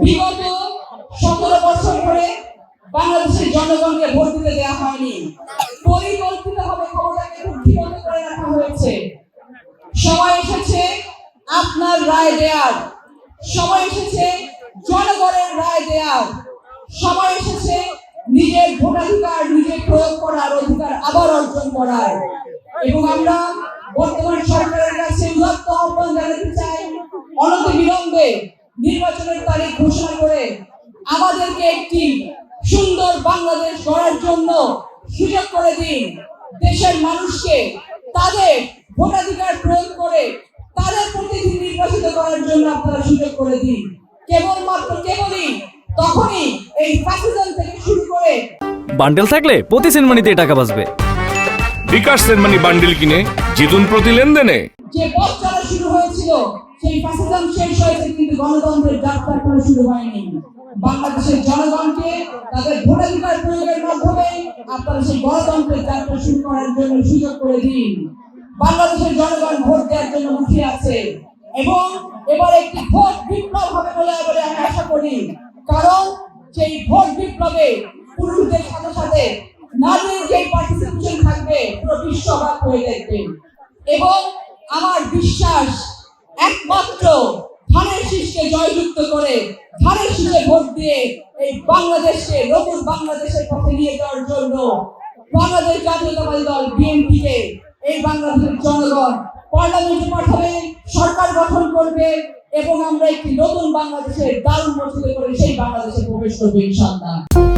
বিগত সতেরো বছর ধরে বাংলাদেশের জনগণকে ভোট দিতে দেওয়া হয়নি। করে রাখা হয়েছে। সময় এসেছে আপনার রায় দেওয়ার সময় এসেছে জনগণের রায় দেওয়ার সময় এসেছে নিজের ভোটাধিকার নিজে প্রয়োগ করার অধিকার আবার অর্জন করার। এবং আমরা বর্তমান সরকারের কাছে উদাত্ত আহ্বান জানাতে চাই অনন্ত বিলম্বে নির্বাচনের তারিখ ঘোষণা করে আমাদেরকে একটি সুন্দর বাংলাদেশ গড়ার জন্য সুযোগ করে দিন। দেশের মানুষকে তাদের ভোটাধিকার প্রয়োগ করে তাদের প্রতিনিধি নির্বাচিত করার জন্য আপনারা সুযোগ করে দিন। কেবলমাত্র কেবলই তখনই এই ফ্যাসিজম থেকে শুরু করে বান্ডেল থাকলে প্রতি সেনমানিতে টাকা বাঁচবে। বিকাশ সেনমানি বান্ডিল কিনে জিতুন প্রতি লেনদেনে। যে পথ চলা শুরু হয়েছিল সেই ফ্যাসিজম শেষ হয়েছে গণতন্ত্রের যাত্রা এখনও শুরু হয়নি। বাংলাদেশের জনগণকে তাদের ভোটাধিকার প্রয়োগের মাধ্যমে আপনারা সেই গণতন্ত্রের যাত্রা শুরু করার জন্য সুযোগ করে দিন। বাংলাদেশের জনগণ ভোট দেওয়ার জন্য মুখিয়ে আছে এবং এবার একটি ভোট বিপ্লব হবে বলে আমি আশা করি। কারণ সেই ভোট বিপ্লবে পুরুষদের সাথে সাথে নারীর যে পার্টিসিপেশন থাকবে, পুরো বিশ্ব হয়ে দেখবে। এবং আমার বিশ্বাস, একমাত্র শীষকে জয়যুক্ত করে ধানের শীষে ভোট দিয়ে এই বাংলাদেশকে, নতুন বাংলাদেশের পথে নিয়ে যাওয়ার জন্য বাংলাদেশ জাতীয়তাবাদী দল বিএনপিকে, এই বাংলাদেশের জনগণ পার্লামেন্টে পাঠাবে, সরকার গঠন করবে এবং আমরা একটি নতুন বাংলাদেশের দারুণ মজুরি করে সেই বাংলাদেশে প্রবেশ করব ইনশাআল্লাহ।